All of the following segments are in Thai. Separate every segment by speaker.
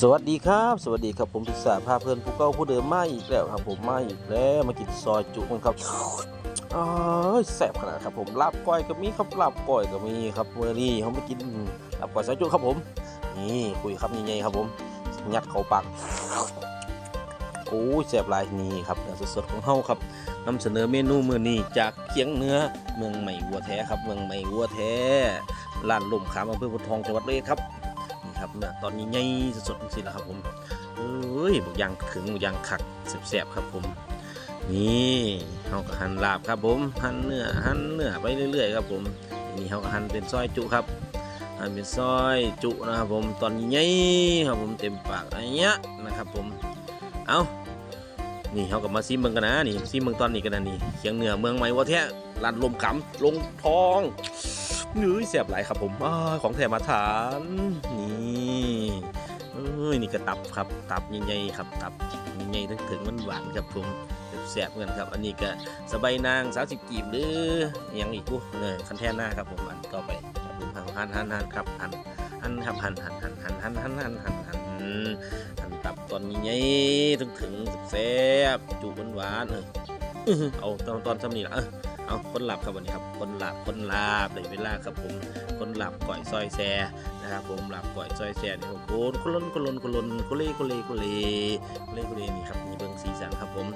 Speaker 1: สวัสดีครับ สวัสดีครับผมพิศาพาเพื่อนผู้เก่าผู้เดิมมาอีกแล้วครับผมมาอีกแล้วมากินซอยจุกันครับอ้าวแซ่บขนาดครับผมลาบก้อยก็มีครับลาบก้อยก็มีครับเมื่อนี้เขามากินลาบก้อยซอยจุครับผม นี่คุยครับยังไงครับผมยัดเข้าปากโอ้ยแซ่บลายนี่ครับเนื้อสดๆของเฮาครับนำเสนอเมนูมื้อนี้จากเคียงเนื้อเมืองใหม่วัวแท้ครับเมืองใหม่วัวแท้ร้านลมขามอำเภอพุทองจังหวัดเลยครับ ครับเนี่ยตอนนี้ใหญ่สดๆสิแล้วครับผมเอ้ยบุกยางถึงบุกยางขักแสบๆครับผม นี่เขาก็หั่นลาบครับผมหั่นเนื้อหั่นเนื้อไปเรื่อยๆครับผมนี่เขาก็หั่นเป็นซอยจุครับหั่นเป็นซอยจุนะครับผมตอนนี้ใหญ่ครับผมเต็มปากอะไรเงี้ยนะครับผมเอานี่เขาก็มาซิมเมืองกันนะนี่ซิมเมืองตอนนี้กันนะนี่เคียงเหนือเมืองใหม่วะแท้ลานลมขำลงทอง นื้อเสียบหลครับผมอของแถมมาทาน นี่เอ้ยนี่ก็ตับครับ ตับใหญ่ๆครับ ตับใหญ่ๆถึงถึงมันหวานครับผมแสบเหมือนกันครับ อันนี้ก็สบายนางสาวสิบกีบหรืออหยังอีกกูเนี่ยคันแท่หน้าครับผมอันต่อไปครับผมหันหันหันหันครับหันหันครับหันหันหันหันหันหันหันหันหันหันตับตอนใหญ่ๆถึงถึงแซ่บจูบหวานเอออื้อหือเอาตอนตอนทำนี่ละเออเอาคนหลับครับวันนี้ครับ คนหลับคนหลับเลยเวลาครับผมคนหลับก่อยซอยแซนะครับผมหลับก่อยซอยแซนี่ครับโคนคนลนคนลนคนลนคนเล่คนเล่คนเล่คนเล่คนเล่นี่ครับนี่เบิ้งสีสันครับผม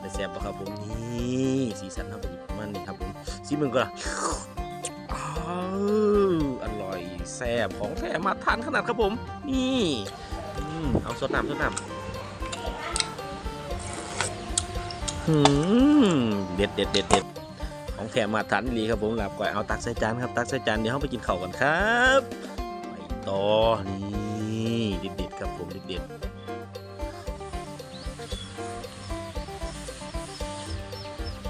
Speaker 1: แต่แซ่บปะครับผมนี่สีสันครับผมมันนี่ครับผมสีมึงก็ล่ะอ้าวอร่อยแซ่บของแท้มาทานขนาดครับผม นี่เอาสดน้ำสดน้ำหืมเด็ดเด็ดเด็ดเด็ด ของแถมมาทันดีครับผมหลับก่อยเอาตักใส่จานครับตักใส่จานเดี๋ยวเราไปกินข้าวกันครับไปต่อนี่เด็ดๆครับผมเด็ดๆ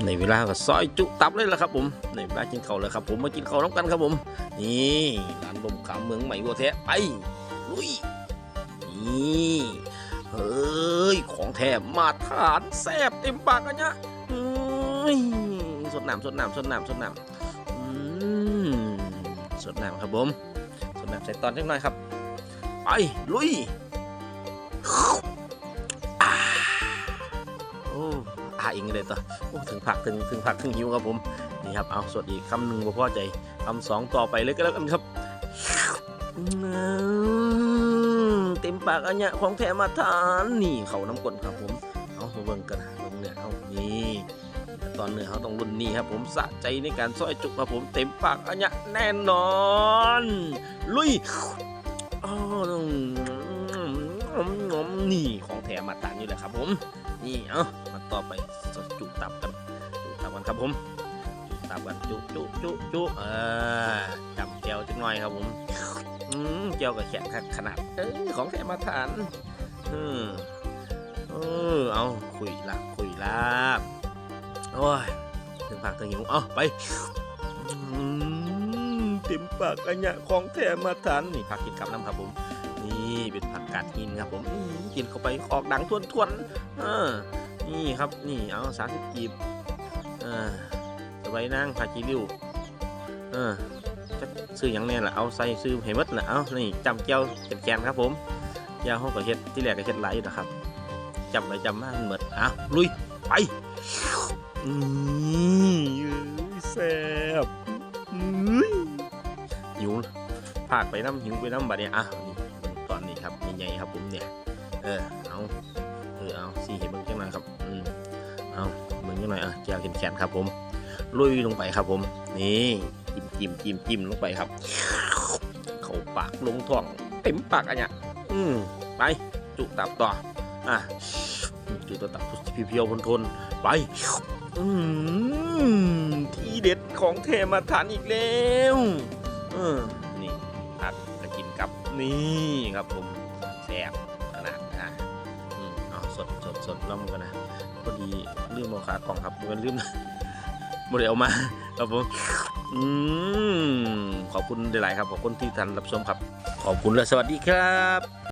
Speaker 1: ในเวลาก็ซอยจุตับเลยละครับผมในเวลากินข้าวเลยครับผมมากินข้าวน้ำกันครับผม นี่ร้านลมขามเมืองใหม่วัวแท้ไปลุยนี่เฮ้ยของแถมมาทานแซ่บเต็มปากกันเนี่ย สดน้ำสดน้ำสดน้ำสดน้ำสดน้ำครับผมสดน้ำใส่ตอนจังหน่อยครับไปลุยอาโอ้อาเองเลยต่อโอ้ถึงผักถึงถึงผักถึงหิวครับผมนี่ครับเอาสดอีกคำหนึ่งบ่พอใจคำสองต่อไปเลยก็แล้วกันครับเต็มปากอันเนี้ยของแท้มาทานนี่เขาน้ำกลนครับผมเอามาเบิ่งกัน นเนี่ยเอานี่ตอนเนื้อเขาต้องรุ่นนี้ครับผมสะใจในการซอยจุกครับผมเต็มปากอันเนี้ยแน่นอน ลุยอ้าวนี่ของแถมมาทานอยู่แหละครับผม นี่เอามาต่อไปจุกตับกันจุกตับกันครับผมจุกตับกันจุกจุกจุกจุกเออจำแก้วจังหน่อยครับผมอืมแก้วกับแขนขนาดเอ้ยของแถมมาทานอืมเออเอาคุยลาบคุ ลาบ โอ้ย ถึงปากถึงหิว เอาไปเต็มปากอันเนี้ยของแถมมาทานนี่ผักกินกับน้ำครับผม นี่เป็นผักกาดหินครับผมกินเข้าไปออกดังทวนทวนอ่านี่ครับนี่เอาสามสิบกีบอ่าสบายนั่งผักกีริ้วเออจะซื้ออย่างแน่ละเอาใส่ซื้อให้หมดละเอานี่จำแก้วแกนครับผมแก้วห้องก็เฮ็ดที่แรกก็เฮ็ดหลอยู่นะครับจำไปจำมาหมดอะลุย ไป อืมแซ่บหิวพากไปน้ำหิวไปน้ำบัดเนี่ยอะนี่ตอนนี้ครับใหญ่ๆครับผมเนี่ย เออ เอาเออเอาสี่เห็นเบิ้งจังหน่อยครับ อืมเอาเบิ้งจังหน่อยอะแก้วแขนๆครับผมลุยลงไปครับผม นี่จิ้มจิ้มจิ้มจิ้มลงไปครับ เข้าปากลงท้อง เต็มปากอันเนี้ยอืมไป จุตับต่อ อะ จุตัวตับเพียวๆทนๆไปอืมที่เด็ดของเทมาทานอีกแล้วอนี่ผัดจะกินกับนี่ครับผมแซ่บขนาดนะอืมเอาสดสดสดลองกันนะพอดีลืมเอาขากล่องครับมันลืมโมเดลมาครับผมอืมขอบคุณหลาย ๆ ครับ ขอบคุณที่ท่านรับชมครับ ขอบคุณและสวัสดีครับ